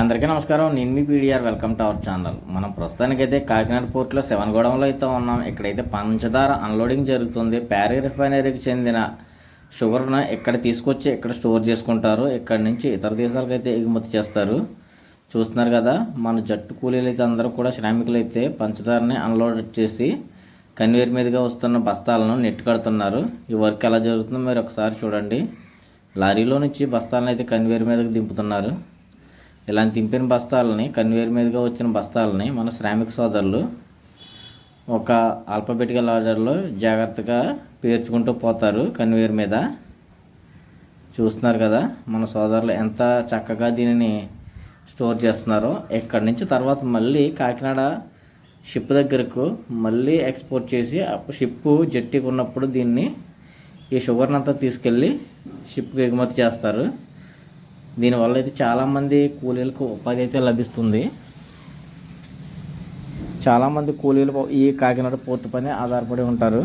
అందరికీ నమస్కారం. నేను మీ PDR. Welcome to our channel. మనం ప్రస్తుతానికైతే కాకినాడ పోర్ట్లో సెవెన్ గోడంలో అయితే ఉన్నాం. ఇక్కడైతే పంచదార అన్లోడింగ్ జరుగుతుంది. ప్యారీ రిఫైనరీకి చెందిన షుగర్ను ఇక్కడ తీసుకొచ్చి ఇక్కడ స్టోర్ చేసుకుంటారు ఇక్కడ నుంచి ఇతర దేశాలకు అయితే ఎగుమతి చేస్తారు చూస్తున్నారు కదా. మన జట్టు కూలీలు అయితే అందరూ కూడా శ్రామికులు అయితే పంచదారని అన్లోడ్ చేసి కన్వేర్ మీదుగా వస్తున్న బస్తాలను నెట్ కడుతున్నారు. ఈ వర్క్ ఎలా జరుగుతుందో మీరు ఒకసారి చూడండి. లారీలో నుంచి బస్తాలను అయితే కన్వేర్ మీదకి దింపుతున్నారు. ఇలా దింపిన బస్తాలని కన్వేర్ మీదుగా వచ్చిన బస్తాలని మన శ్రామిక సోదరులు ఒక ఆల్ఫాబెటికల్ ఆర్డర్లో జాగ్రత్తగా పేర్చుకుంటూ పోతారు కన్వేర్ మీద. చూస్తున్నారు కదా మన సోదరులు ఎంత చక్కగా దీనిని స్టోర్ చేస్తున్నారో. ఇక్కడి నుంచి తర్వాత మళ్ళీ కాకినాడ షిప్ దగ్గరకు మళ్ళీ ఎక్స్పోర్ట్ చేసి షిప్ జట్టికి ఉన్నప్పుడు దీన్ని ఈ షుగర్ని అంతా తీసుకెళ్ళి షిప్కి ఎగుమతి చేస్తారు. దీనివల్ల అయితే చాలామంది కూలీలకు ఉపాధి అయితే లభిస్తుంది. చాలామంది కూలీలు ఈ కాకినాడ పోర్టు పైన ఆధారపడి ఉంటారు.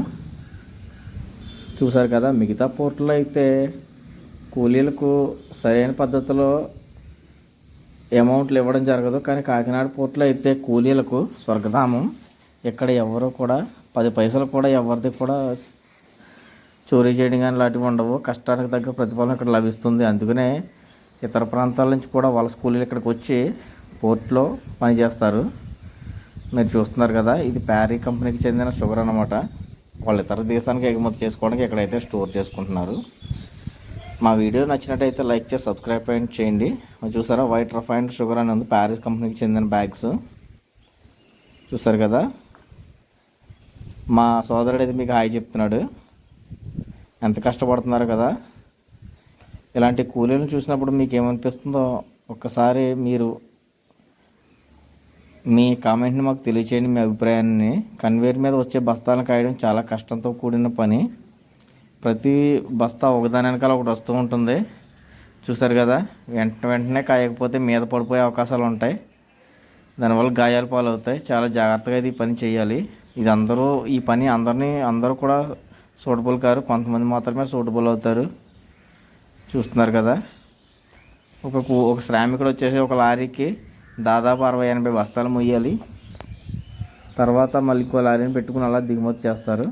చూసారు కదా మిగతా పోర్టులో అయితే కూలీలకు సరైన పద్ధతిలో అమౌంట్లు ఇవ్వడం జరగదు. కానీ కాకినాడ పోర్టులో అయితే కూలీలకు స్వర్గధామం. ఇక్కడ ఎవరు కూడా పది పైసలు కూడా ఎవరిది కూడా చోరీ చేయడం కానీ లాంటివి ఉండవు. కష్టానికి తగ్గ ప్రతిఫలం ఇక్కడ లభిస్తుంది. అందుకనే ఇతర ప్రాంతాల నుంచి కూడా వలస కూలీలు ఇక్కడికి వచ్చి పోర్ట్లో పనిచేస్తారు. మీరు చూస్తున్నారు కదా ఇది ప్యారీ కంపెనీకి చెందిన షుగర్ అనమాట వాళ్ళు ఇతర దేశానికి ఎగుమతి చేసుకోవడానికి ఇక్కడైతే స్టోర్ చేసుకుంటున్నారు. మా వీడియో నచ్చినట్టయితే లైక్ చేసి సబ్స్క్రైబ్ చేయండి. చూసారా వైట్ రిఫైన్డ్ షుగర్ అని ఉంది ప్యారిస్ కంపెనీకి చెందిన బ్యాగ్స్. చూసారు కదా? మా సోదరుడు అయితే మీకు హాయ్ చెప్తున్నాడు. ఎంత కష్టపడుతున్నారు కదా? ఇలాంటి కూలీలను చూసినప్పుడు మీకు ఏమనిపిస్తుందో ఒక్కసారి మీరు మీ కామెంట్ని మాకు తెలియచేయండి మీ అభిప్రాయాన్ని. కన్వేర్ మీద వచ్చే బస్తాలను కాయడం చాలా కష్టంతో కూడిన పని. ప్రతి బస్తా ఒకదాని వెనకాల ఒకటి వస్తూ ఉంటుంది. చూసారు కదా వెంట వెంటనే కాయకపోతే మీద పడిపోయే అవకాశాలు ఉంటాయి. దానివల్ల గాయాలు పాలవుతాయి. చాలా జాగ్రత్తగా ఇది పని చేయాలి. ఇది అందరూ ఈ పని అందరినీ అందరూ కూడా సూటబుల్ కారు. కొంతమంది మాత్రమే సూటబుల్ అవుతారు. చూస్తున్నారు కదా. ఒక కూ- ఒక శ్రామికుడు వచ్చేసి ఒక లారీకి దాదాపు అరవై ఎనభై బస్తాలు మొయ్యాలి. తర్వాత మళ్ళీ ఇంకో లారీని పెట్టుకుని అలా దిగుమతి చేస్తారు.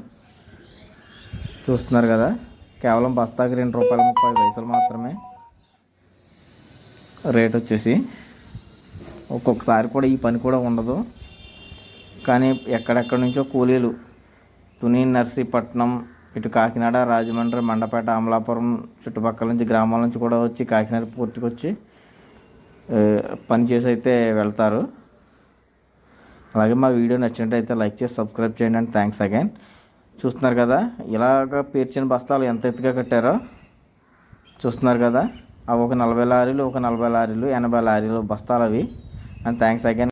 చూస్తున్నారు కదా. కేవలం బస్తాకి రెండు రూపాయల ముప్పై పైసలు మాత్రమే రేట్ వచ్చేసి. ఒక్కొక్కసారి కూడా ఈ పని కూడా ఉండదు. కానీ ఎక్కడెక్కడి నుంచో కూలీలు తుని నర్సీపట్నం ఇటు కాకినాడ రాజమండ్రి మండపేట అమలాపురం చుట్టుపక్కల నుంచి గ్రామాల నుంచి కూడా వచ్చి కాకినాడ పూర్తికి వచ్చి పనిచేసి పని చేసి అయితే వెళ్తారు. అలాగే మా వీడియో నచ్చినట్టయితే లైక్ చేసి సబ్స్క్రైబ్ చేయండి అండ్ థ్యాంక్స్ అగైన్. చూస్తున్నారు కదా ఇలాగ పేర్చిన బస్తాలు ఎంత ఎత్తుగా కట్టారో చూస్తున్నారు కదా అవి ఒక నలభై లారీలు ఒక నలభై లారీలు ఎనభై లారీలు బస్తాలు అవి. And thanks again.